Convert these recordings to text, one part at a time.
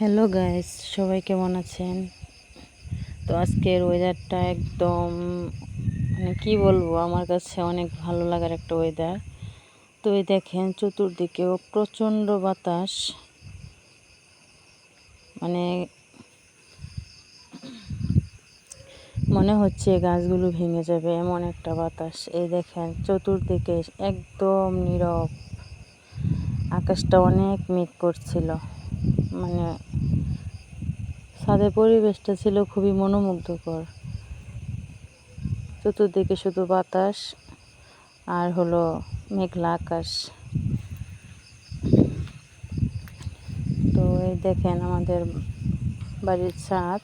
Hello guys সবাই কেমন আছেন? তো আজকের ওয়েদারটা একদম মানে কি বলব, আমার কাছে অনেক ভালো লাগার একটা ওয়েদার তো এই দেখেন, চতুর্দিকেও প্রচণ্ড বাতাস। মানে মনে হচ্ছে গাছগুলো ভেঙে যাবে, এমন একটা বাতাস। এই দেখেন, চতুর্দিকে একদম নীরব। আকাশটা অনেক মেঘ করছিল। মানে ছাদের পরিবেশটা ছিল খুবই মনোমুগ্ধকর। চতুর্দিকে শুধু বাতাস আর হলো মেঘলা আকাশ। তো এই দেখেন আমাদের বাড়ির ছাদ।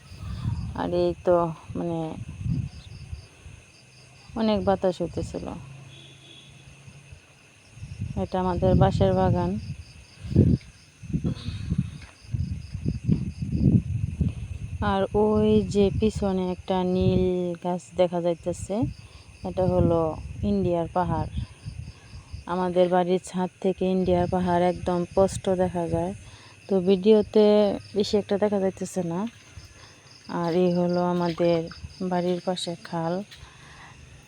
আর এই তো মানে অনেক বাতাস হতেছিল এটা আমাদের বাঁশের বাগান। আর ওই যে পিছনে একটা নীল গাছ দেখা যাইতেছে, এটা হলো ইন্ডিয়ার পাহাড়। আমাদের বাড়ির ছাদ থেকে ইন্ডিয়ার পাহাড় একদম স্পষ্ট দেখা যায়। তো ভিডিওতে বেশি একটা দেখা যাইতেছে না। আর এই হলো আমাদের বাড়ির পাশে খাল।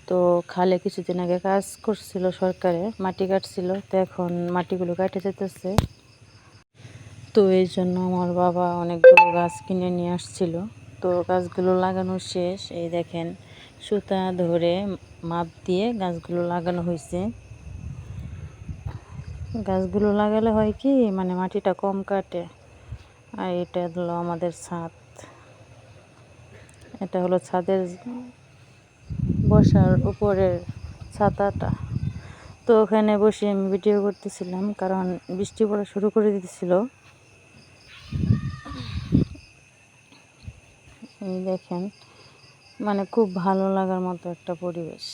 তো খালে কিছুদিন আগে কাজ করছিল সরকারে, মাটি কাটছিল, তো এখন মাটিগুলো কাটে যেতেছে তো এই জন্য আমার বাবা অনেকগুলো গাছ কিনে নিয়ে আসছিল। তো গাছগুলো লাগানো শেষ। এই দেখেন, সুতা ধরে মাপ দিয়ে গাছগুলো লাগানো হয়েছে। গাছগুলো লাগালে হয় কি মানে মাটিটা কম কাটে। আর এটা হলো আমাদের ছাদ। এটা হলো ছাদের বসার উপরের ছাতাটা। তো ওখানে বসে আমি ভিডিও করতেছিলাম, কারণ বৃষ্টি পড়া শুরু করে দিতেছিল। এই দেখেন মানে খুব ভালো লাগার মতো একটা পরিবেশ।